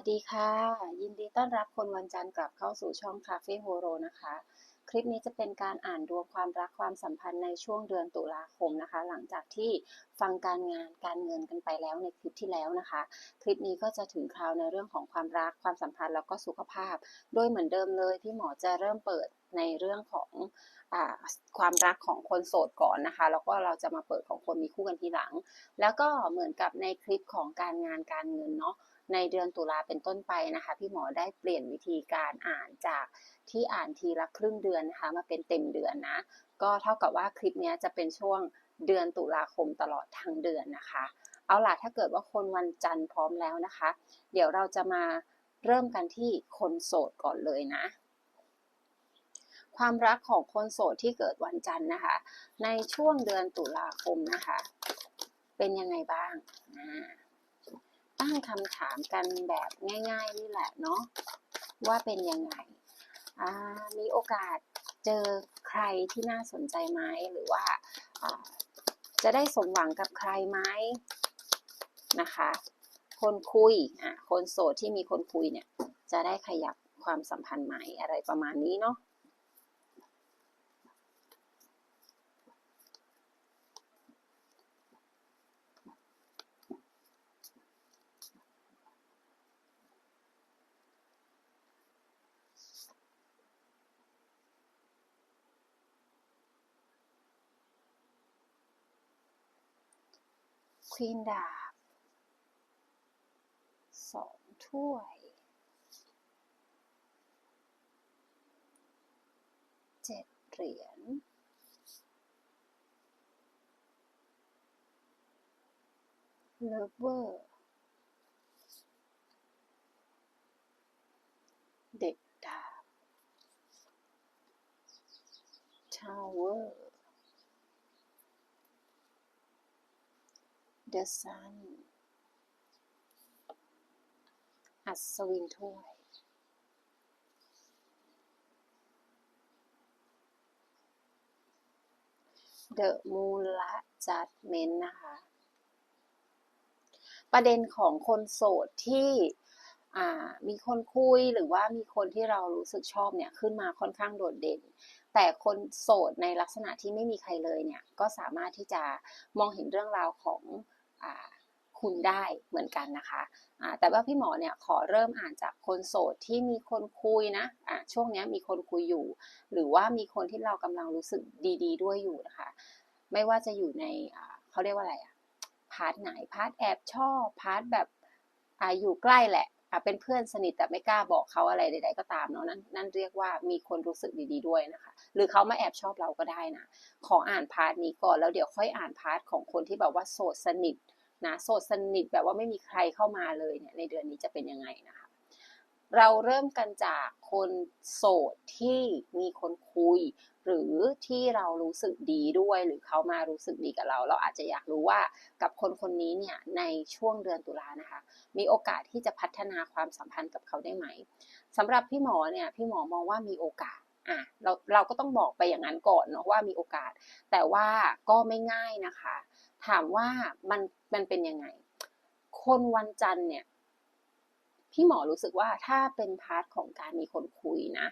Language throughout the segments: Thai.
วัสดีค่ะ ยินดีต้อนรับคนวันจันทร์กลับเข้าสู่ช่องคาเฟ่โฮโรนะคะ คลิปนี้จะเป็นการอ่านดวงความรักความสัมพันธ์ในช่วงเดือนตุลาคมนะคะ หลังจากที่ฟังการงานการเงินกันไปแล้วในคลิปที่แล้วนะคะ คลิปนี้ก็จะถึงคราวในเรื่องของความรักความสัมพันธ์แล้วก็สุขภาพ โดยเหมือนเดิมเลยที่หมอจะเริ่มเปิดในเรื่องของอความรักของคนโสดก่อนนะคะ แล้วก็เราจะมาเปิดของคนมีคู่กันทีหลัง แล้วก็เหมือนกับในคลิปของการงานการเงินเนาะ ในเดือนตุลาเป็นต้นไปนะคะ พี่หมอได้เปลี่ยนวิธีการอ่านจากที่อ่านทีละครึ่งเดือนนะคะมาเป็นเต็มเดือนนะ ก็เท่ากับว่าคลิปนี้จะเป็นช่วงเดือนตุลาคมตลอดทั้งเดือนนะคะ เอาล่ะถ้าเกิดว่าคนวันจันทร์พร้อมแล้วนะคะ เดี๋ยวเราจะมาเริ่มกันที่คนโสดก่อนเลยนะ ความรักของคนโสดที่เกิดวันจันทร์นะคะ ในช่วงเดือนตุลาคมนะคะ เป็นยังไงบ้างอ่า ตั้งคำถามกันแบบง่าย ๆ นี่แหละเนาะว่าเป็นยังไงมีโอกาสเจอใครที่น่าสนใจไหมหรือว่าอ่าจะได้สมหวังกับใครไหมนะคะ คนคุยอะคนโสดที่มีคนคุยเนี่ยจะได้ขยับความสัมพันธ์ใหม่อะไรประมาณนี้เนาะ ควีนดาบสองถ้วย เจ็ดเหรียญเลเวอร์ เด็กดาบทาวเวอร์ The Sun อัศวินถ้วย The Moon และ Judgment นะคะ ประเด็นของคนโสดที่มีคนคุยหรือว่ามีคนที่เรารู้สึกชอบเนี่ยขึ้นมาค่อนข้างโดดเด่น แต่คนโสดในลักษณะที่ไม่มีใครเลยเนี่ย ก็สามารถที่จะมองเห็นเรื่องราวของ คุณได้เหมือนกันนะคะะแต่ว่าพี่หมอเนี่ยขอเริ่มอ่านจากคนโสดที่มีคนคุยนะะช่วงนี้มีคนคุยอยู่ หรือว่ามีคนที่เรากำลังรู้สึกดีๆด้วยอยู่นะคะ ไม่ว่าจะอยู่ในเขาเรียกว่าอะไรอะพาร์ทไหนพาร์ทแอบชอบพาร์ทแบบออยู่ใกล้แหละ เป็นเพื่อนสนิทแต่ไม่กล้าบอกเขาอะไรใด ๆ ก็ตามเนาะนั่นนั่นเรียกว่ามีคนรู้สึกดี ๆ ด้วยนะคะ หรือเขามาแอบชอบเราก็ได้นะ ขออ่านพาร์ทนี้ก่อนแล้วเดี๋ยวค่อยอ่านพาร์ทของคนที่แบบว่าโสดสนิทนะโสดสนิทแบบว่าไม่มีใครเข้ามาเลยเนี่ยในเดือนนี้จะเป็นยังไงนะคะ เราเริ่มกันจากคนโสดที่มีคนคุย หรือที่เรารู้สึกดีด้วย หรือเขามารู้สึกดีกับเรา เราอาจจะอยากรู้ว่ากับคนคนนี้เนี่ยในช่วงเดือนตุลานะคะ มีโอกาสที่จะพัฒนาความสัมพันธ์กับเขาได้ไหมสำหรับพี่หมอเนี่ยพี่หมอมองว่ามีโอกาสอะเราเราก็ต้องบอกไปอย่างนั้นก่อนเนาะว่ามีโอกาส แต่ว่าก็ไม่ง่ายนะคะ ถามว่ามันมันเป็นยังไง คนวันจันทร์เนี่ย พี่หมอรู้สึกว่าถ้าเป็นพาร์ทของการมีคนคุยนะ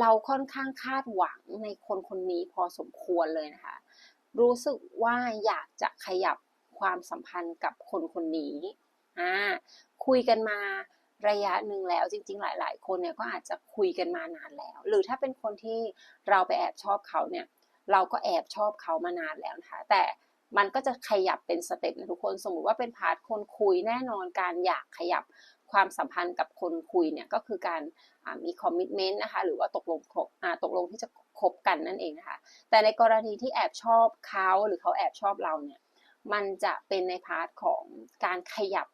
เราค่อนข้างคาดหวังในคนคนนี้พอสมควรเลยนะคะ รู้สึกว่าอยากจะขยับความสัมพันธ์กับคนคนนี้อ่าคุยกันมาระยะหนึ่งแล้วจริง ๆ หลาย ๆ คนเนี่ยก็อาจจะคุยกันมานานแล้ว หรือถ้าเป็นคนที่เราไปแอบชอบเขาเนี่ย เราก็แอบชอบเขามานานแล้วนะคะ แต่มันก็จะขยับเป็นสเต็ปนะทุกคน สมมุติว่าเป็นพาร์ทคนคุยแน่นอนการอยากขยับ ความสัมพันธ์กับคนคุยเนี่ยก็คือการมีคอมมิชเมนต์นะคะหรือว่าตกลงตกลงที่จะคบกันนั่นเองนะคะแต่ในกรณีที่แอบชอบเขาหรือเขาแอบชอบเราเนี่ยมันจะเป็นในพาร์ทของการขยับ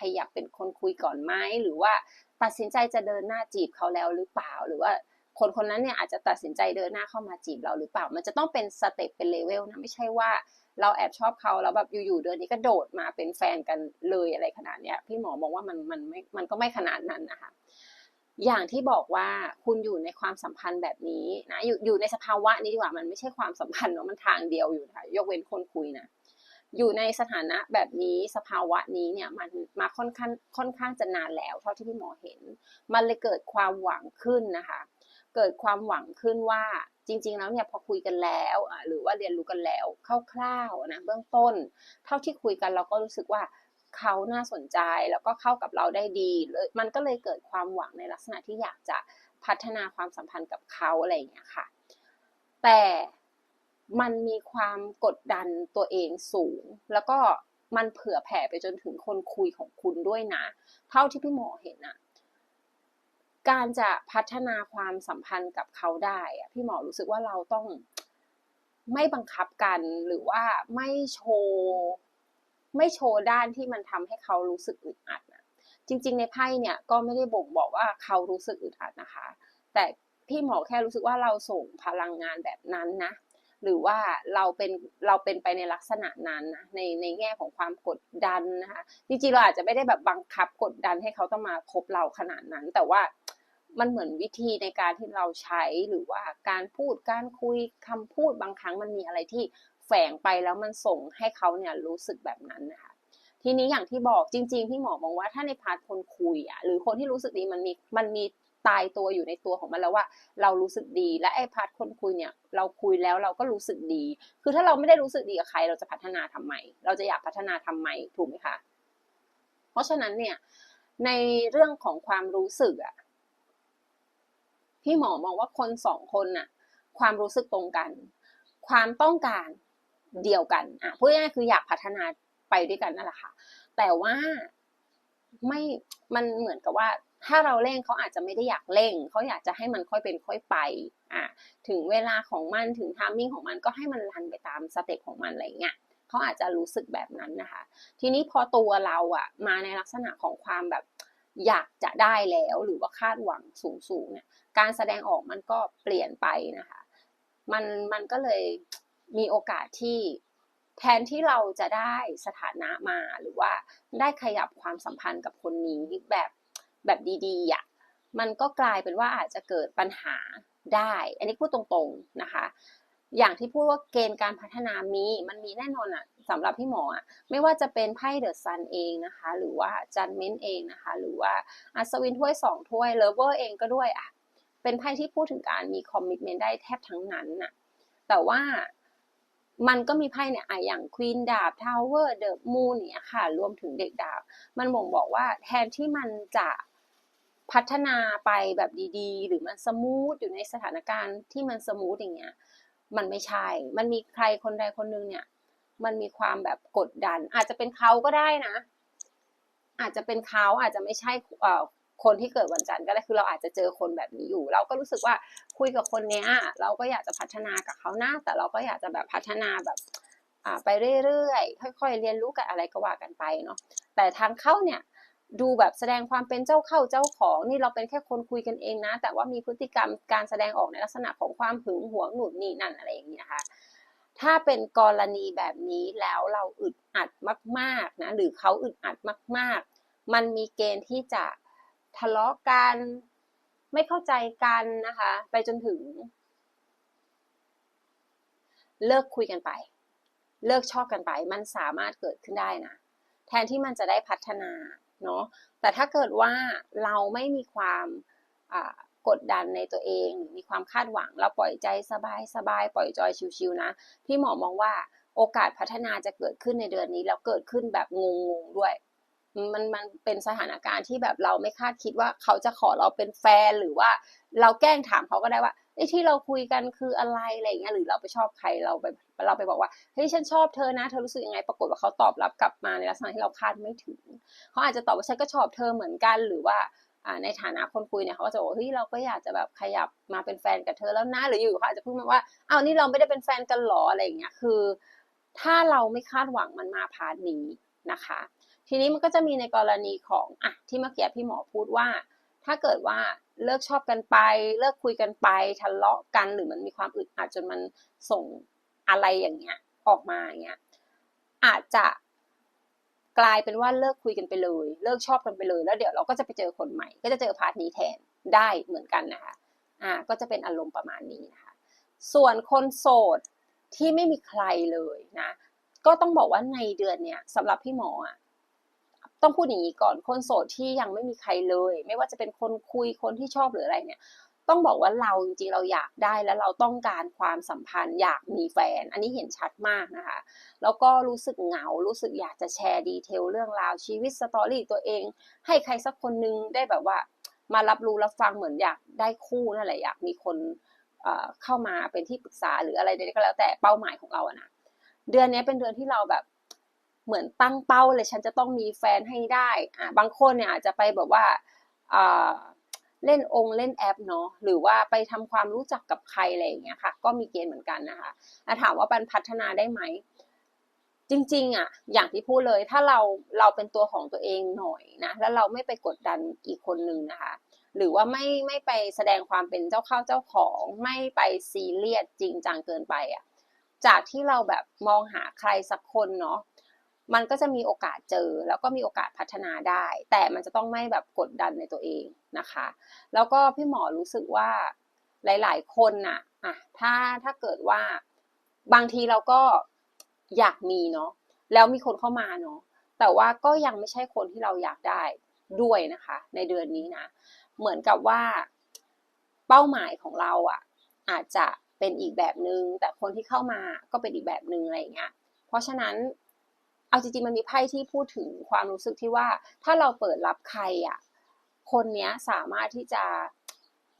ขยับเป็นคนคุยก่อนไหมหรือว่าตัดสินใจจะเดินหน้าจีบเขาแล้วหรือเปล่า หรือว่าคนคนนั้นเนี่ยอาจจะตัดสินใจเดินหน้าเข้ามาจีบเราหรือเปล่า มันจะต้องเป็นสเต็ปเป็นเลเวลนะไม่ใช่ว่า เราแอบชอบเขาแล้วแบบอยู่ๆเดือนนี้ก็โดดมาเป็นแฟนกันเลยอะไรขนาดเนี้ย พี่หมอมองว่ามันมันไม่มันก็ไม่ขนาดนั้นนะคะอย่างที่บอกว่าคุณอยู่ในความสัมพันธ์แบบนี้นะอยู่อยู่ในสภาวะนี้ดีกว่ามันไม่ใช่ความสัมพันธ์เนาะมันทางเดียวอยู่นะคะยกเว้นคนคุยนะอยู่ในสถานะแบบนี้สภาวะนี้เนี่ยมันมาค่อนข้างค่อนข้างจะนานแล้ว เท่าที่พี่หมอเห็น มันเลยเกิดความหวังขึ้นนะคะ เกิดความหวังขึ้นว่าจริง ๆ แล้วเนี่ยพอคุยกันแล้วหรือว่าเรียนรู้กันแล้วคร่าวๆนะเบื้องต้น เท่าที่คุยกันเราก็รู้สึกว่าเขาน่าสนใจแล้วก็เข้ากับเราได้ดีเลยมันก็เลยเกิดความหวังในลักษณะที่อยากจะพัฒนาความสัมพันธ์กับเขาอะไรอย่างเงี้ยค่ะ แต่มันมีความกดดันตัวเองสูง แล้วก็มันเผื่อแผ่ไปจนถึงคนคุยของคุณด้วยนะ เท่าที่พี่หมอเห็นอะ การจะพัฒนาความสัมพันธ์กับเขาได้อะพี่หมอรู้สึกว่าเราต้องไม่บังคับกันหรือว่าไม่โชว์ไม่โชว์ด้านที่มันทำให้เขารู้สึกอึดอัดนะจริง ๆ ในไพ่เนี่ยก็ไม่ได้บ่งบอกว่าเขารู้สึกอึดอัดนะคะ แต่พี่หมอแค่รู้สึกว่าเราส่งพลังงานแบบนั้นนะหรือว่าเราเป็นเราเป็นไปในลักษณะนั้นนะในในแง่ของความกดดันนะคะจริงๆเราอาจจะไม่ได้แบบบังคับกดดันให้เขาต้องมาคบเราขนาดนั้น แต่ว่า มันเหมือนวิธีในการที่เราใช้หรือว่าการพูดการคุยคำพูดบางครั้งมันมีอะไรที่แฝงไปแล้วมันส่งให้เขาเนี่ยรู้สึกแบบนั้นนะคะทีนี้อย่างที่บอกจริง ๆ พี่หมอมองว่าถ้าในพาร์ทคนคุยอะหรือคนที่รู้สึกดีมันมีมันมีตายตัวอยู่ในตัวของมันแล้วว่า เรารู้สึกดีและไอ้พาร์ทคนคุยเนี่ยเราคุยแล้วเราก็รู้สึกดี คือถ้าเราไม่ได้รู้สึกดีกับใคร เราจะพัฒนาทำไม เราจะอยากพัฒนาทำไมถูกไหมคะเพราะฉะนั้นเนี่ยในเรื่องของความรู้สึกอะ พี่หมอมองว่าคนสองคนน่ะ ความรู้สึกตรงกัน ความต้องการเดียวกันอะพูดง่ายๆคืออยากพัฒนาไปด้วยกันนั่นแหละค่ะ แต่ว่าไม่มันเหมือนกับว่า ถ้าเราเร่งเขาอาจจะไม่ได้อยากเร่งเขาอยากจะให้มันค่อยเป็นค่อยไปอะถึงเวลาของมันถึงทามมิ่งของมันก็ให้มันรันไปตามสเต็ปของมันอะไรเงี้ยเขาอาจจะรู้สึกแบบนั้นนะคะ ทีนี้พอตัวเราอะมาในลักษณะของความแบบอยากจะได้แล้วหรือว่าคาดหวังสูงๆเนี่ย การแสดงออกมันก็เปลี่ยนไปนะคะ มันมันก็เลยมีโอกาสที่แทนที่เราจะได้สถานะมาหรือว่าได้ขยับความสัมพันธ์กับคนนี้แบบแบบดีๆอะมันก็กลายเป็นว่าอาจจะเกิดปัญหาได้ อันนี้พูดตรงๆนะคะ อย่างที่พูดว่าเกณฑ์การพัฒนามีมันมีแน่นอนอะสำหรับพี่หมออะไม่ว่าจะเป็นไพ่เดอะซันเองนะคะ หรือว่าจันเม้นเองนะคะ หรือว่าอัศวินถ้วยสองถ้วยเลเวอร์เองก็ด้วยอะ เป็นไพ่ที่พูดถึงการมีคอมมิชเมนต์ได้แทบทั้งนั้นน่ะ แต่ว่ามันก็มีไพ่เนี่ยอย่างควีนดาบทาวเวอร์เดอะมูนเนี่ยค่ะ รวมถึงเด็กดาบ มันบ่งบอกว่าแทนที่มันจะพัฒนาไปแบบดีๆ หรือมันสมูทอยู่ในสถานการณ์ที่มันสมูทอย่างเงี้ย มันไม่ใช่ มันมีใครคนใดคนหนึ่งเนี่ย มันมีความแบบกดดัน อาจจะเป็นเขาก็ได้นะ อาจจะเป็นเขาอาจจะไม่ใช่ คนที่เกิดวันจันทร์ก็ได้คือเราอาจจะเจอคนแบบนี้อยู่ เราก็รู้สึกว่าคุยกับคนเนี้ยเราก็อยากจะพัฒนากับเขาหน้า แต่เราก็อยากจะแบบพัฒนาแบบไปเรื่อยๆ ค่อยๆ เรียนรู้กับอะไรก็ว่ากันไปเนาะแต่ทางเข้าเนี่ยดูแบบแสดงความเป็นเจ้าเข้าเจ้าของนี่เราเป็นแค่คนคุยกันเองนะ แต่ว่ามีพฤติกรรมการแสดงออกในลักษณะของความหึงหวงหนุนนี่นั่นอะไรอย่างนี้นะคะ ถ้าเป็นกรณีแบบนี้แล้วเราอึดอัดมากๆนะหรือเขาอึดอัดมาก ๆ มันมีเกณฑ์ที่จะ ทะเลาะกันไม่เข้าใจกันนะคะ ไปจนถึง เลิกคุยกันไป เลิกชอบกันไป มันสามารถเกิดขึ้นได้นะแทนที่มันจะได้พัฒนาเนาะแต่ถ้าเกิดว่าเราไม่มีความกดดันในตัวเอง มีความคาดหวังเราปล่อยใจสบายสบายปล่อยจอยชิวๆนะ พี่หมอมองว่าโอกาสพัฒนาจะเกิดขึ้นในเดือนนี้แล้วเกิดขึ้นแบบงงๆด้วย มันมันเป็นสถานการณ์ที่แบบเราไม่คาดคิดว่าเขาจะขอเราเป็นแฟนหรือว่า เราแกล้งถามเขาก็ได้ว่าไอ้ที่เราคุยกันคืออะไรอะไรเงี้ยหรือเราไปชอบใครเราไปเราไปบอกว่าเฮ้ยฉันชอบเธอนะเธอรู้สึกยังไงปรากฏว่าเขาตอบรับกลับมาในลักษณะที่เราคาดไม่ถึงเขาอาจจะตอบว่าฉันก็ชอบเธอเหมือนกันหรือว่าในฐานะคนคุยเนี่ยเขาก็จะบอกเฮ้ยเราก็อยากจะแบบขยับมาเป็นแฟนกับเธอแล้วนะหรืออยู่เขาอาจจะพูดมาว่าอ้าวนี่เราไม่ได้เป็นแฟนกันหรออะไรอย่างเงี้ยคือ ถ้าเราไม่คาดหวังมันมาพาร์ทนี้นะคะ ทีนี้มันก็จะมีในกรณีของอะที่เมื่อกี้พี่หมอพูดว่า ถ้าเกิดว่าเลิกชอบกันไป เลิกคุยกันไปทะเลาะกันหรือมันมีความอึดอัดจนมันส่งอะไรอย่างเงี้ยออกมาอย่างเงี้ยอาจจะกลายเป็นว่าเลิกคุยกันไปเลย เลิกชอบกันไปเลยแล้วเดี๋ยวเราก็จะไปเจอคนใหม่ ก็จะเจอพาร์ทนี้แทนได้เหมือนกันนะคะอ่าก็จะเป็นอารมณ์ประมาณนี้นะคะส่วนคนโสดที่ไม่มีใครเลยนะ ก็ต้องบอกว่าในเดือนเนี้ยสำหรับพี่หมออะ ต้องพูดอย่างนี้ก่อนคนโสดที่ยังไม่มีใครเลย ไม่ว่าจะเป็นคนคุยคนที่ชอบหรืออะไรเนี่ย ต้องบอกว่าเราจริงๆเราอยากได้และเราต้องการความสัมพันธ์อยากมีแฟน อันนี้เห็นชัดมากนะคะ แล้วก็รู้สึกเหงา รู้สึกอยากจะแชร์ดีเทลเรื่องราวชีวิตสตอรี่ตัวเอง ให้ใครสักคนนึงได้แบบว่า มารับรู้รับฟังเหมือนอยากได้คู่นั่นแหละอยากมีคนเอ่อเข้ามาเป็นที่ปรึกษาหรืออะไรใดๆก็แล้วแต่เป้าหมายของเราอะนะเดือนนี้เป็นเดือนที่เราแบบ เหมือนตั้งเป้าเลยฉันจะต้องมีแฟนให้ได้อะบางคนเนี่ยอาจจะไปแบบว่าอ่าเล่นองค์เล่นแอปเนาะหรือว่าไปทำความรู้จักกับใครอะไรอย่างเงี้ยค่ะ ก็มีเกณฑ์เหมือนกันนะคะถามว่าปันพัฒนาได้ไหม จริง ๆอะอย่างที่พูดเลยถ้าเราเราเป็นตัวของตัวเองหน่อยนะแล้วเราไม่ไปกดดันอีกคนนึงนะคะ หรือว่าไม่ไม่ไปแสดงความเป็นเจ้าเข้าเจ้าของไม่ไปซีเรียสจริงจังเกินไปอะจากที่เราแบบมองหาใครสักคนเนาะ มันก็จะมีโอกาสเจอ แล้วก็มีโอกาสพัฒนาได้ แต่มันจะต้องไม่แบบกดดันในตัวเองนะคะ แล้วก็พี่หมอรู้สึกว่าหลาย ๆ คนน่ะอะถ้าถ้าเกิดว่าบางทีเราก็อยากมีเนาะแล้วมีคนเข้ามาเนาะแต่ว่าก็ยังไม่ใช่คนที่เราอยากได้ด้วยนะคะ ในเดือนนี้นะ เหมือนกับว่าเป้าหมายของเราอะ อาจจะเป็นอีกแบบหนึง่งแต่คนที่เข้ามาก็เป็นอีกแบบหนึ่งอะไรอย่างเงี้ยเพราะฉะนั้น เอาจริงๆมันมีไพ่ที่พูดถึงความรู้สึกที่ว่า ถ้าเราเปิดรับใครอะคนเนี้ยสามารถที่จะ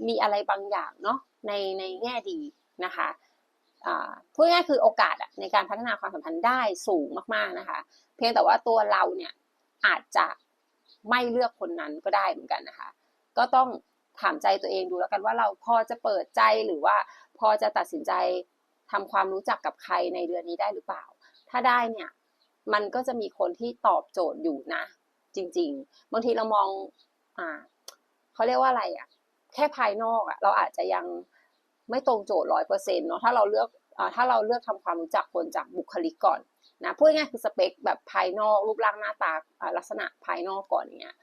มีอะไรบางอย่างเนาะในในแง่ดีนะคะพูดง่ายคือโอกาสอะในการพัฒนาความสัมพันธ์ได้สูงมากๆนะคะ เพียงแต่ว่าตัวเราเนี่ยอาจจะไม่เลือกคนนั้นก็ได้เหมือนกันนะคะ ก็ต้องถามใจตัวเองดูแล้วกันว่าเราพอจะเปิดใจหรือว่าพอจะตัดสินใจทำความรู้จักกับใครในเดือนนี้ได้หรือเปล่า ถ้าได้เนี่ย มันก็จะมีคนที่ตอบโจทย์อยู่นะ จริง ๆ บางทีเรามอง อ่าเขาเรียกว่าอะไรอะ่ะ แค่ภายนอกอะ่ะ เราอาจจะยังไม่ตรงโจทย์ร้อยเปอร์เซ็นต์เนาะถ้าเราเลือกอ่าถ้าเราเลือกทำความรู้จักคนจากบุคลิกก่อนนะพูดง่ายคือสเปคแบบภายนอกรูปร่างหน้าตาอ่าลักษณะภายนอกก่อนเนี้ย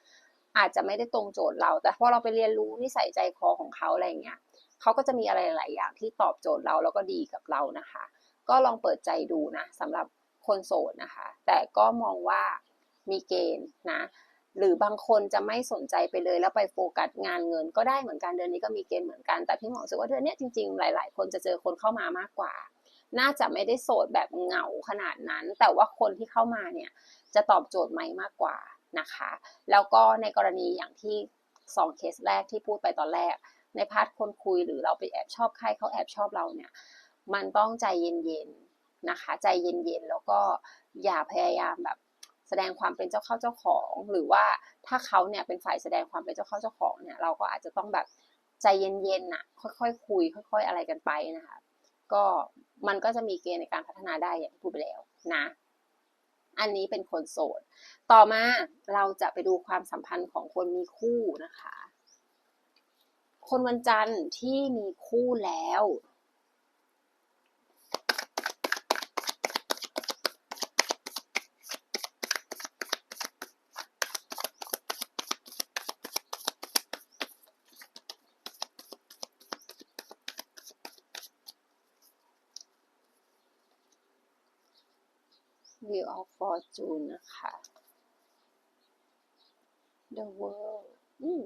อาจจะไม่ได้ตรงโจทย์เรา แต่พอเราไปเรียนรู้นิสัยใจคอของเขาอะไรเงี้ยเขาก็จะมีอะไรหลายอย่างที่ตอบโจทย์เราแล้วก็ดีกับเรานะคะ ก็ลองเปิดใจดูนะสำหรับ คนโสดนะคะ แต่ก็มองว่ามีเกณฑ์นะ หรือบางคนจะไม่สนใจไปเลยแล้วไปโฟกัสงานเงินก็ได้เหมือนกันเดือนนี้ก็มีเกณฑ์เหมือนกัน แต่พี่หมอรู้สึกว่าเดือนนี้จริงๆ หลาย ๆ คนจะเจอคนเข้ามามากกว่า น่าจะไม่ได้โสดแบบเหงาขนาดนั้น แต่ว่าคนที่เข้ามาเนี่ยจะตอบโจทย์ไหมมากกว่านะคะ แล้วก็ในกรณีอย่างที่สองเคสแรกที่พูดไปตอนแรก ในพาร์ทคนคุยหรือเราไปแอบชอบใครเขาแอบชอบเราเนี่ย มันต้องใจเย็นๆ นะคะ ใจเย็นๆ แล้วก็อย่าพยายามแบบแสดงความเป็นเจ้าเข้าเจ้าของ หรือว่าถ้าเขาเนี่ยเป็นฝ่ายแสดงความเป็นเจ้าเข้าเจ้าของเนี่ยเราก็อาจจะต้องแบบใจเย็นๆน่ะค่อยๆคุย ค่อย ๆ อะไรกันไปนะคะ ก็มันก็จะมีเกณฑ์ในการพัฒนาได้อย่างที่พูดไปแล้วนะ อันนี้เป็นคนโสด ต่อมาเราจะไปดูความสัมพันธ์ของคนมีคู่นะคะ คนวันจันทร์ที่มีคู่แล้ว Wheel of Fortune นะคะ The World อืม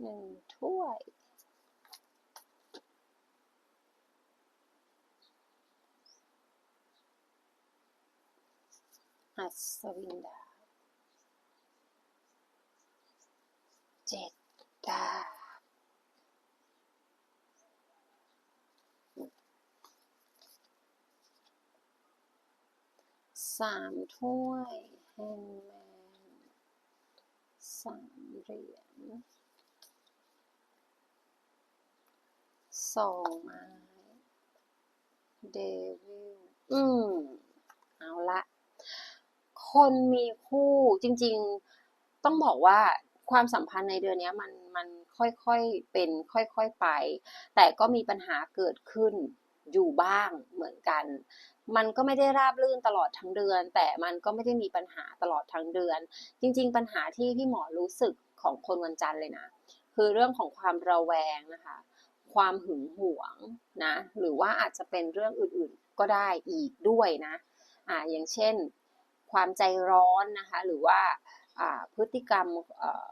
หนึ่งถ้วยอัศวินดาเจ็ดดาบ สามถ้วยแฮนด์แมนสามเหรียญสองไม้เดวิลอืม เอาละ คนมีคู่จริง ๆ ต้องบอกว่าความสัมพันธ์ในเดือนนี้มันมันค่อยๆเป็นค่อยๆไป แต่ก็มีปัญหาเกิดขึ้น อยู่บ้างเหมือนกัน มันก็ไม่ได้ราบรื่นตลอดทั้งเดือน แต่มันก็ไม่ได้มีปัญหาตลอดทั้งเดือน จริง ๆ ปัญหาที่พี่หมอรู้สึกของคนวันจันทร์เลยนะ คือเรื่องของความระแวงนะคะ ความหึงหวงนะ หรือว่าอาจจะเป็นเรื่องอื่นๆก็ได้อีกด้วยนะอ่าอย่างเช่น ความใจร้อนนะคะ หรือว่าอ่าพฤติกรรมเอ่อ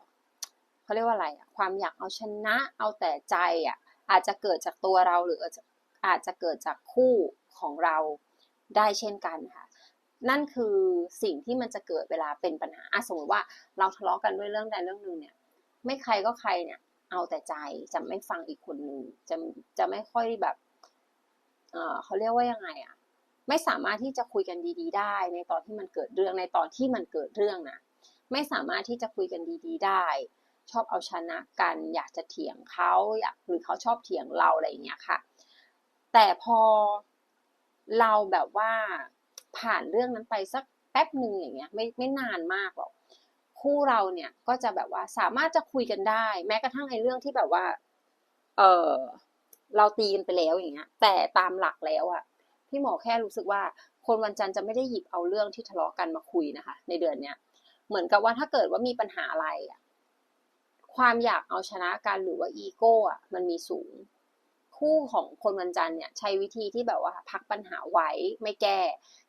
เขาเรียกว่าอะไร ความอยากเอาชนะ เอาแต่ใจอะ อาจจะเกิดจากตัวเราหรือ อาจจะเกิดจากคู่ของเราได้เช่นกันค่ะ นั่นคือสิ่งที่มันจะเกิดเวลาเป็นปัญหาสมมติว่าเราทะเลาะกันด้วยเรื่องใดเรื่องหนึ่งเนี่ยไม่ใครก็ใครเนี่ย เอาแต่ใจจะไม่ฟังอีกคนหนึ่งจะจะไม่ค่อยแบบเออเขาเรียกว่ายังไงอะไม่สามารถที่จะคุยกันดี ๆ ได้ ในตอนที่มันเกิดเรื่องในตอนที่มันเกิดเรื่องนะไม่สามารถที่จะคุยกันดีๆ ได้ ชอบเอาชนะกัน อยากจะเถียงเขาอยากหรือเขาชอบเถียงเราอะไรอย่างเงี้ยค่ะ แต่พอเราแบบว่าผ่านเรื่องนั้นไปสักแป๊บหนึ่งอย่างเงี้ยไม่ไม่นานมากหรอกคู่เราเนี่ยก็จะแบบว่าสามารถจะคุยกันได้ แม้กระทั่งในเรื่องที่แบบว่า เออเราตีกันไปแล้วอย่างเงี้ย แต่ตามหลักแล้วอะพี่หมอแค่รู้สึกว่า คนวันจันทร์จะไม่ได้หยิบเอาเรื่องที่ทะเลาะกันมาคุยนะคะ ในเดือนเนี้ยเหมือนกับว่าถ้าเกิดว่ามีปัญหาอะไรอะความอยากเอาชนะกันหรือว่าอีโก้อะมันมีสูง คู่ของคนวันจันทร์เนี่ยใช้วิธีที่แบบว่าพักปัญหาไว้ไม่แก้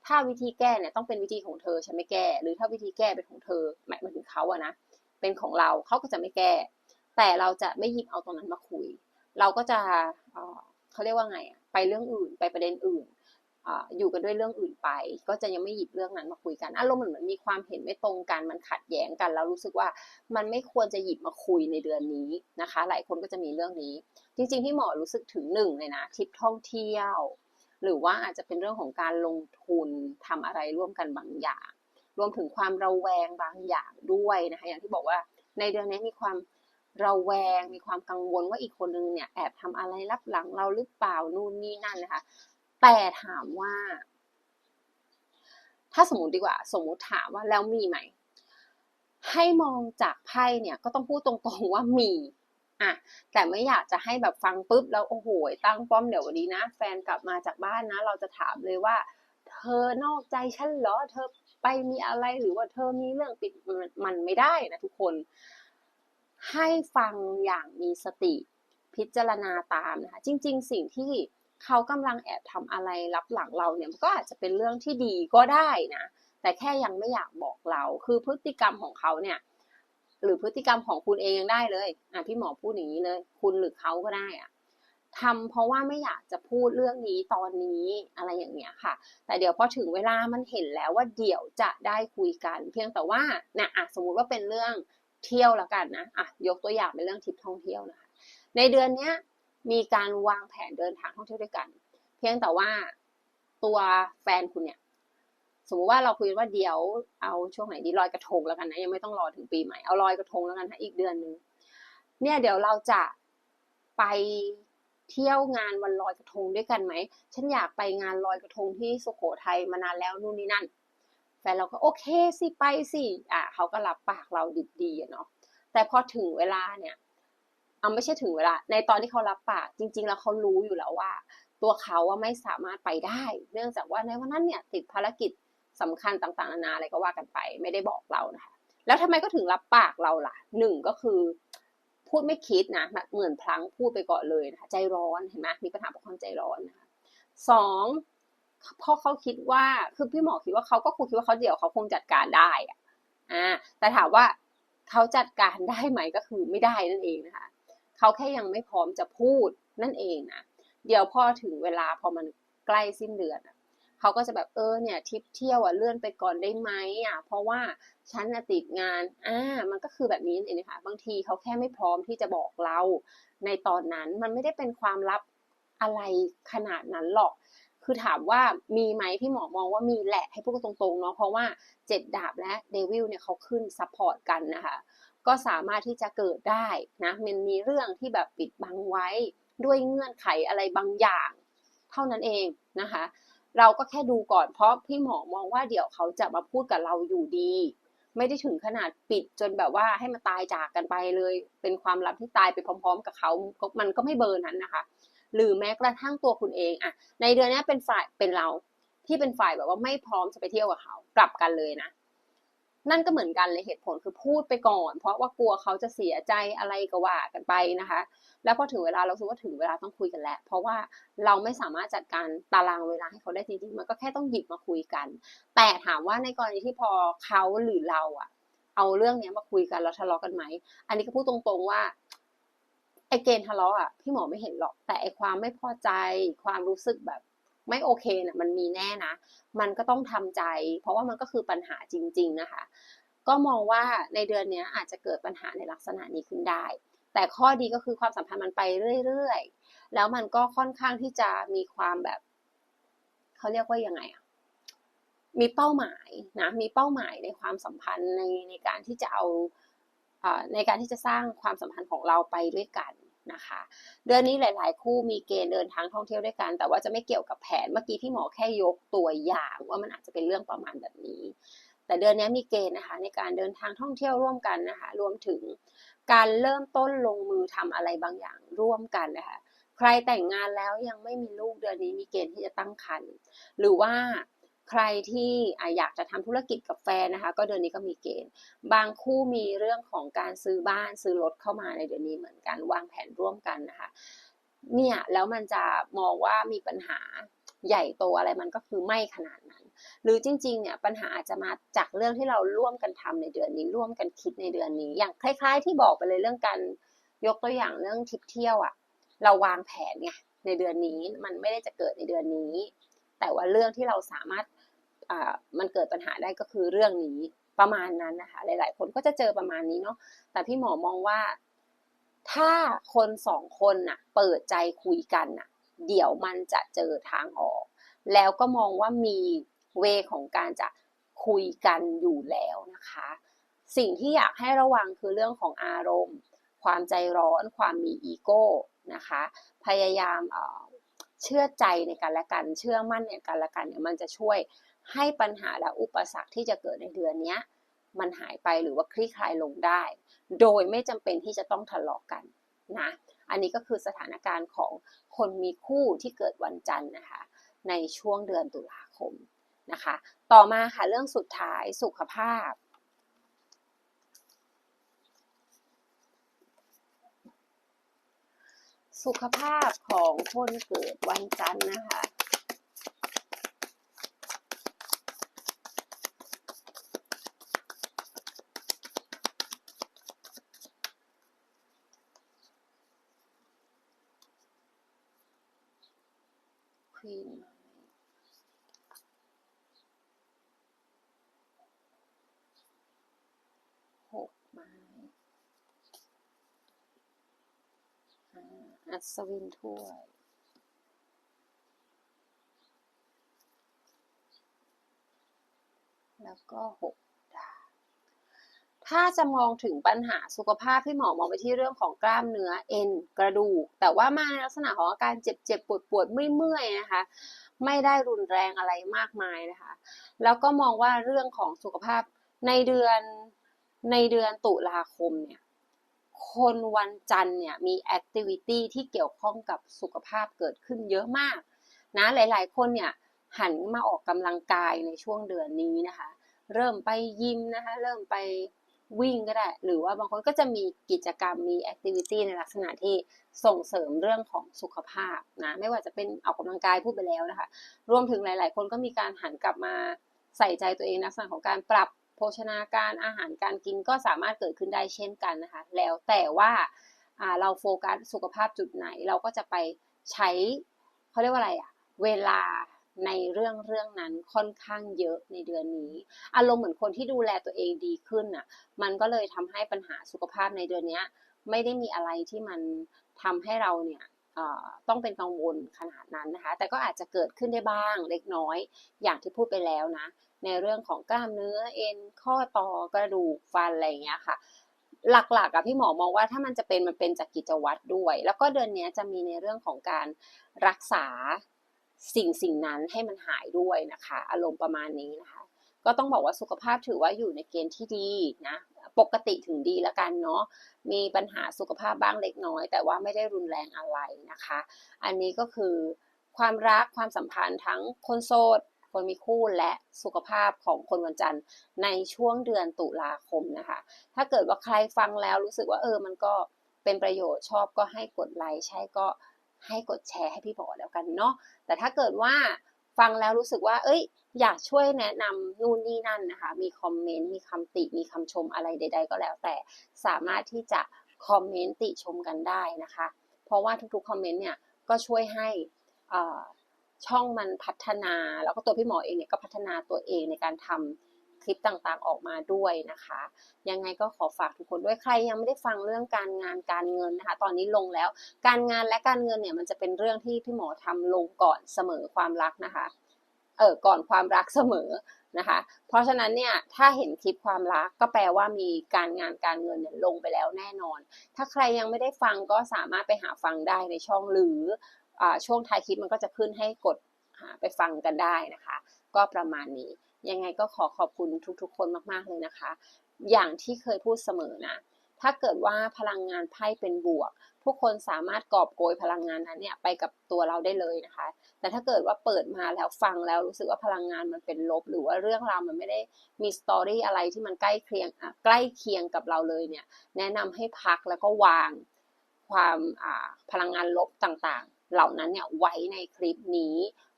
ถ้าวิธีแก้เนี่ยต้องเป็นวิธีของเธอฉันไม่แก้ หรือถ้าวิธีแก้เป็นของเธอหมายถึงเขาอะนะเป็นของเราเขาก็จะไม่แก้ แต่เราจะไม่หยิบเอาตรงนั้นมาคุย เราก็จะเเขาเรียกว่าไงอะไปเรื่องอื่นไปประเด็นอื่น อยู่กันด้วยเรื่องอื่นไป ก็จะยังไม่หยิบเรื่องนั้นมาคุยกัน อารมณ์เหมือนมีความเห็นไม่ตรงกัน มันขัดแย้งกัน แล้วรู้สึกว่ามันไม่ควรจะหยิบมาคุยในเดือนนี้นะคะ หลายคนก็จะมีเรื่องนี้ จริงๆที่หมอรู้สึกถึงหนึ่งเลยนะทริปท่องเที่ยว หรือว่าอาจจะเป็นเรื่องของการลงทุนทำอะไรร่วมกันบางอย่าง รวมถึงความระแวงบางอย่างด้วยนะคะ อย่างที่บอกว่าในเดือนนี้มีความระแวงมีความกังวลว่าอีกคนนึงเนี่ยแอบทำอะไรลับหลังเราหรือเปล่านู่นนี่นั่นนะคะ แต่ถามว่า ถ้าสมมติดีกว่า สมมติถามว่าแล้วมีไหม ให้มองจากไพ่เนี่ยก็ต้องพูดตรงๆว่ามีอะแต่ไม่อยากจะให้แบบฟังปุ๊บแล้วโอ้โหตั้งป้อมเดี๋ยววันนี้นะ แฟนกลับมาจากบ้านนะ เราจะถามเลยว่า เธอนอกใจฉันเหรอเธอไปมีอะไรหรือว่าเธอมีเรื่องปิดมันไม่ได้นะทุกคน ให้ฟังอย่างมีสติพิจารณาตามนะคะ จริง ๆ สิ่งที่ เขากำลังแอบทำอะไรรับหลังเราเนี่ยมันก็อาจจะเป็นเรื่องที่ดีก็ได้นะ แต่แค่ยังไม่อยากบอกเรา คือพฤติกรรมของเขาเนี่ย หรือพฤติกรรมของคุณเองยังได้เลย อะพี่หมอพูดอย่างนี้เลย คุณหรือเขาก็ได้อะทำเพราะว่าไม่อยากจะพูดเรื่องนี้ตอนนี้อะไรอย่างเงี้ยค่ะ แต่เดี๋ยวพอถึงเวลามันเห็นแล้วว่าเดี๋ยวจะได้คุยกัน เพียงแต่ว่านะอะสมมุติว่าเป็นเรื่องเที่ยวแล้วกันนะอะยกตัวอย่างเป็นเรื่องทริปท่องเที่ยวนะคะในเดือนเนี้ย มีการวางแผนเดินทางท่องเที่ยวด้วยกัน เพียงแต่ว่าตัวแฟนคุณเนี่ย สมมติว่าเราคุยว่าเดี๋ยวเอาช่วงไหนดีลอยกระทงแล้วกันนะยังไม่ต้องรอถึงปีใหม่เอาลอยกระทงแล้วกันนะอีกเดือนนึงเนี่ยเดี๋ยวเราจะไปเที่ยวงานวันลอยกระทงด้วยกันไหม ฉันอยากไปงานลอยกระทงที่สุโขทัยมานานแล้วนู่นนี่นั่น แฟนเราก็โอเคสิไปสิ อะเขาก็รับปากเราดิบดีเนาะ แต่พอถึงเวลาเนี่ย เอาไม่ใช่ถึงเวลา ในตอนที่เขารับปากจริง ๆ แล้วเขารู้อยู่แล้วว่า ตัวเขาว่าไม่สามารถไปได้ เนื่องจากว่าในวันนั้นเนี่ยติดภารกิจสำคัญต่างๆนานาอะไรก็ว่ากันไป ไม่ได้บอกเรานะคะ แล้วทำไมก็ถึงรับปากเราล่ะหนึ่งก็คือ พูดไม่คิดนะเหมือนพลั้งพูดไปก่อนเลยนะคะใจร้อนเห็นไหมมีปัญหาเพราะความใจร้อนนะคะสองเพราะเขาคิดว่าคือพี่หมอคิดว่าเขาก็คงคิดว่าเขาเดี๋ยวเขาคงจัดการได้อะอ่าแต่ถามว่าเขาจัดการได้ไหมก็คือไม่ได้นั่นเองนะคะ เขาแค่ยังไม่พร้อมจะพูดนั่นเองนะ เดี๋ยวพอถึงเวลาพอมันใกล้สิ้นเดือนเขาก็จะแบบเออเนี่ยทริปเที่ยวอะเลื่อนไปก่อนได้ไหมอะเพราะว่าฉันติดงานอ่ามันก็คือแบบนี้เองนะคะบางทีเขาแค่ไม่พร้อมที่จะบอกเรา ในตอนนั้นมันไม่ได้เป็นความลับอะไรขนาดนั้นหรอก คือถามว่ามีไหมพี่หมอมองว่ามีแหละให้พูดตรงๆเนาะเพราะว่าเจ็ดดาบและเดวิลเนี่ยเขาขึ้นซัพพอร์ตกันนะคะ ก็สามารถที่จะเกิดได้นะมันมีเรื่องที่แบบปิดบังไว้ด้วยเงื่อนไขอะไรบางอย่าง เท่านั้นเองนะคะ เราก็แค่ดูก่อนเพราะพี่หมอมองว่าเดี๋ยวเขาจะมาพูดกับเราอยู่ดี ไม่ได้ถึงขนาดปิดจนแบบว่าให้มันตายจากกันไปเลย เป็นความลับที่ตายไปพร้อม ๆ กับเขา มันก็ไม่เบอร์นั้นนะคะ หรือแม้กระทั่งตัวคุณเองอะในเดือนนี้เป็นฝ่ายเป็นเราที่เป็นฝ่ายแบบว่าไม่พร้อมจะไปเที่ยวกับเขา กลับกันเลยนะ นั่นก็เหมือนกันเลยเหตุผลคือพูดไปก่อน เพราะว่ากลัวเขาจะเสียใจอะไรก็ว่ากันไปนะคะ แล้วพอถึงเวลาเราคิดว่าถึงเวลาต้องคุยกันแล้ว เพราะว่าเราไม่สามารถจัดการตารางเวลาให้เขาได้จริงๆมันก็แค่ต้องหยิบมาคุยกัน แต่ถามว่าในกรณีที่พอเขาหรือเราอะเอาเรื่องนี้มาคุยกันแล้วทะเลาะกันไหม อันนี้ก็พูดตรงๆว่าไอเกณฑ์ทะเลาะอะพี่หมอไม่เห็นหรอก แต่ไอความไม่พอใจ ความรู้สึกแบบ ไม่โอเคเนี่ยมันมีแน่นะ มันก็ต้องทำใจ เพราะว่ามันก็คือปัญหาจริง ๆนะคะ ก็มองว่าในเดือนนี้อาจจะเกิดปัญหาในลักษณะนี้ขึ้นได้ แต่ข้อดีก็คือความสัมพันธ์มันไปเรื่อยๆ แล้วมันก็ค่อนข้างที่จะมีความแบบเขาเรียกว่ายังไงอะมีเป้าหมายนะ มีเป้าหมายในความสัมพันธ์ในในการที่จะเอาในการที่จะสร้างความสัมพันธ์ของเราไปด้วยกัน นะคะ เดือนนี้หลาย ๆ คู่มีเกณฑ์เดินทางท่องเที่ยวด้วยกัน แต่ว่าจะไม่เกี่ยวกับแผนเมื่อกี้พี่หมอแค่ยกตัวอย่างว่ามันอาจจะเป็นเรื่องประมาณแบบนี้ แต่เดือนนี้มีเกณฑ์นะคะ ในการเดินทางท่องเที่ยวร่วมกันนะคะ รวมถึงการเริ่มต้นลงมือทำอะไรบางอย่างร่วมกันนะคะใครแต่งงานแล้วยังไม่มีลูกเดือนนี้มีเกณฑ์ที่จะตั้งครรภ์หรือว่า ใครที่อยากจะทำธุรกิจกับแฟนนะคะ ก็เดือนนี้ก็มีเกณฑ์ บางคู่มีเรื่องของการซื้อบ้านซื้อรถเข้ามาในเดือนนี้เหมือนกัน วางแผนร่วมกันนะคะเนี่ยแล้วมันจะมองว่ามีปัญหาใหญ่โตอะไรมันก็คือไม่ขนาดนั้น หรือจริงๆเนี่ยปัญหาอาจจะมาจากเรื่องที่เราร่วมกันทำในเดือนนี้ ร่วมกันคิดในเดือนนี้ อย่างคล้าย ๆ ที่บอกไปเลยเรื่องการยกตัวอย่างเรื่องทริปเที่ยวอะ่ะเราวางแผนไงในเดือนนี้มันไม่ได้จะเกิดในเดือนนี้ แต่ว่าเรื่องที่เราสามารถมันเกิดปัญหาได้ก็คือเรื่องนี้ประมาณนั้นนะคะ หลาย ๆ คนก็จะเจอประมาณนี้เนาะแต่พี่หมอมองว่า ถ้าคนสองคนน่ะ เปิดใจคุยกันน่ะ เดี๋ยวมันจะเจอทางออก แล้วก็มองว่ามีเวของการจะคุยกันอยู่แล้วนะคะ สิ่งที่อยากให้ระวังคือเรื่องของอารมณ์ ความใจร้อน ความมีอีโก้นะคะ พยายามเชื่อใจในกันและกัน เชื่อมั่นในกันและกันเนี่ยมันจะช่วยให้ปัญหาและอุปสรรคที่จะเกิดในเดือนนี้มันหายไปหรือว่าคลี่คลายลงได้ โดยไม่จำเป็นที่จะต้องทะเลาะกกันนะ อันนี้ก็คือสถานการณ์ของคนมีคู่ที่เกิดวันจันทร์นะคะ ในช่วงเดือนตุลาคมนะคะ ต่อมาค่ะเรื่องสุดท้ายสุขภาพ สุขภาพของคนเกิดวันจันทร์นะคะนหกไม้อั ศวินถ้วยแล้วก็หกถ้าจะมองถึงปัญหาสุขภาพพี่หมอมองไปที่เรื่องของกล้ามเนื้อเอ็นกระดูก แต่ว่ามาในลักษณะของอาการเจ็บเจ็บปวดปวดเมื่อยๆนะคะ ไม่ได้รุนแรงอะไรมากมายนะคะ แล้วก็มองว่าเรื่องของสุขภาพในเดือนในเดือนตุลาคมเนี่ย คนวันจันทร์เนี่ยมีแอคทิวิตี้ที่เกี่ยวข้องกับสุขภาพเกิดขึ้นเยอะมากนะหลายๆ คนเนี่ยหันมาออกกำลังกายในช่วงเดือนนี้นะคะ เริ่มไปยิมนะคะ เริ่มไปวิ่งก็ได้ หรือว่าบางคนก็จะมีกิจกรรมมีแอคทิวิตี้ในลักษณะที่ส่งเสริมเรื่องของสุขภาพนะ ไม่ว่าจะเป็นออกกำลังกายพูดไปแล้วนะคะ รวมถึงหลาย ๆ คนก็มีการหันกลับมาใส่ใจตัวเองในลักษณะของการปรับ ชนาการอาหารการกินก็สามารถเกิดขึ้นได้เช่นกันนะคะ แล้วแต่ว่าเราโฟกัสสุขภาพจุดไหนเราก็จะไปใช้เขาเรียกว่าอะไรอะเวลาในเรื่องเรื่องนั้นค่อนข้างเยอะในเดือนนี้ อารมณ์เหมือนคนที่ดูแลตัวเองดีขึ้นอะ มันก็เลยทำให้ปัญหาสุขภาพในเดือนนี้ไม่ได้มีอะไรที่มันทำให้เราเนี่ยต้องเป็นกังวลขนาดนั้นนะคะ แต่ก็อาจจะเกิดขึ้นได้บ้างเล็กน้อย อย่างที่พูดไปแล้วนะ ในเรื่องของกล้ามเนื้อเอ็นข้อต่อกระดูกฟันอะไรอย่างเงี้ยค่ะ หลักๆอะพี่หมอมองว่าถ้ามันจะเป็นมันเป็นจากกิจวัตรด้วย แล้วก็เดือนนี้จะมีในเรื่องของการรักษาสิ่งสิ่งนั้นให้มันหายด้วยนะคะ อารมณ์ประมาณนี้นะคะ ก็ต้องบอกว่าสุขภาพถือว่าอยู่ในเกณฑ์ที่ดีนะปกติถึงดีแล้วกันเนาะมีปัญหาสุขภาพบ้างเล็กน้อย แต่ว่าไม่ได้รุนแรงอะไรนะคะ อันนี้ก็คือความรักความสัมพันธ์ทั้งคนโสด คนมีคู่และสุขภาพของคนวันจันทร์ในช่วงเดือนตุลาคมนะคะ ถ้าเกิดว่าใครฟังแล้วรู้สึกว่าเออมันก็เป็นประโยชน์ชอบก็ให้กดไลค์ใช่ก็ให้กดแชร์ให้พี่หมอแล้วกันเนาะแต่ถ้าเกิดว่าฟังแล้วรู้สึกว่า เอ้ย อยากช่วยแนะนำนู่นนี่นั่นนะคะ มีคอมเมนต์ มีคำติ มีคำชมอะไรใด ๆ ก็แล้วแต่ สามารถที่จะคอมเมนต์ติชมกันได้นะคะ เพราะว่าทุกๆ คอมเมนต์เนี่ย ก็ช่วยให้อ่า ช่องมันพัฒนา แล้วก็ตัวพี่หมอเองเนี่ยก็พัฒนาตัวเองในการทำคลิปต่างๆออกมาด้วยนะคะ ยังไงก็ขอฝากทุกคนด้วยใครยังไม่ได้ฟังเรื่องการงานการเงินนะคะ ตอนนี้ลงแล้ว การงานและการเงินเนี่ยมันจะเป็นเรื่องที่พี่หมอทำลงก่อนเสมอความรักนะคะ เออก่อนความรักเสมอนะคะ เพราะฉะนั้นเนี่ยถ้าเห็นคลิปความรักก็แปลว่ามีการงานการเงินเนี่ยลงไปแล้วแน่นอน ถ้าใครยังไม่ได้ฟังก็สามารถไปหาฟังได้ในช่องหรือ ช่วงท้ายคลิปมันก็จะขึ้นให้กดไปฟังกันได้นะคะ ก็ประมาณนี้ ยังไงก็ขอขอบคุณทุกๆ คนมากๆเลยนะคะ อย่างที่เคยพูดเสมอนะ ถ้าเกิดว่าพลังงานไพ่เป็นบวก ผู้คนสามารถกอบโกยพลังงานนั้นเนี่ยไปกับตัวเราได้เลยนะคะ แต่ถ้าเกิดว่าเปิดมาแล้วฟังแล้วรู้สึกว่าพลังงานมันเป็นลบ หรือว่าเรื่องราวมันไม่ได้มีสตอรี่อะไรที่มันใกล้เคียงใกล้เคียงกับเราเลยเนี่ย แนะนำให้พักแล้วก็วางความพลังงานลบต่าง เหล่านั้นเนี่ยไว้ในคลิปนี้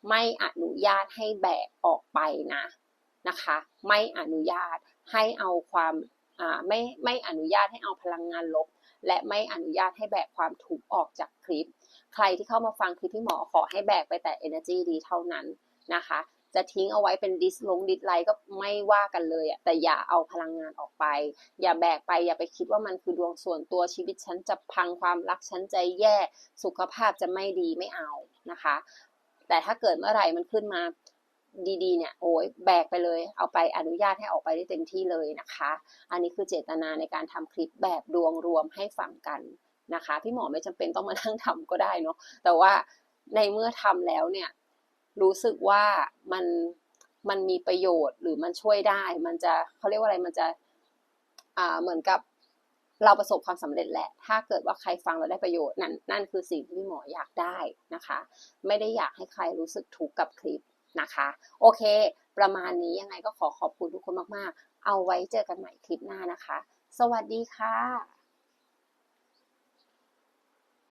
ไม่อนุญาตให้แบกออกไปนะนะคะ ไม่อนุญาตให้เอาความอ่าไม่ไม่อนุญาตให้เอาพลังงานลบ และไม่อนุญาตให้แบกความถูกออกจากคลิป ใครที่เข้ามาฟังคลิปพี่หมอขอให้แบกไปแต่ energy ดีเท่านั้นนะคะ จะทิ้งเอาไว้เป็นดิสลงดิสไลก็ไม่ว่ากันเลยอะแต่อย่าเอาพลังงานออกไป อย่าแบกไป อย่าไปคิดว่ามันคือดวงส่วนตัวชีวิตฉันจะพังความรักฉันใจแย่ สุขภาพจะไม่ดีไม่เอานะคะ แต่ถ้าเกิดเมื่อไหร่มันขึ้นมาดีๆเนี่ยโอ้ยแบกไปเลย เอาไปอนุญาตให้ออกไปได้เต็มที่เลยนะคะ อันนี้คือเจตนาในการทำคลิปแบบดวงรวมให้ฟังกันนะคะ พี่หมอไม่จำเป็นต้องมานั่งทำก็ได้เนาะแต่ว่าในเมื่อทำแล้วเนี่ย รู้สึกว่ามันมันมีประโยชน์หรือมันช่วยได้ มันจะเขาเรียกว่าอะไรมันจะอ่าเหมือนกับเราประสบความสำเร็จแหละ ถ้าเกิดว่าใครฟังแล้วได้ประโยชน์นั่นนั่นคือสิ่งที่หมออยากได้นะคะ ไม่ได้อยากให้ใครรู้สึกทุกกับคลิปนะคะ โอเค ประมาณนี้ยังไงก็ขอขอบคุณทุกคนมากๆ เอาไว้เจอกันใหม่คลิปหน้านะคะ สวัสดีค่ะ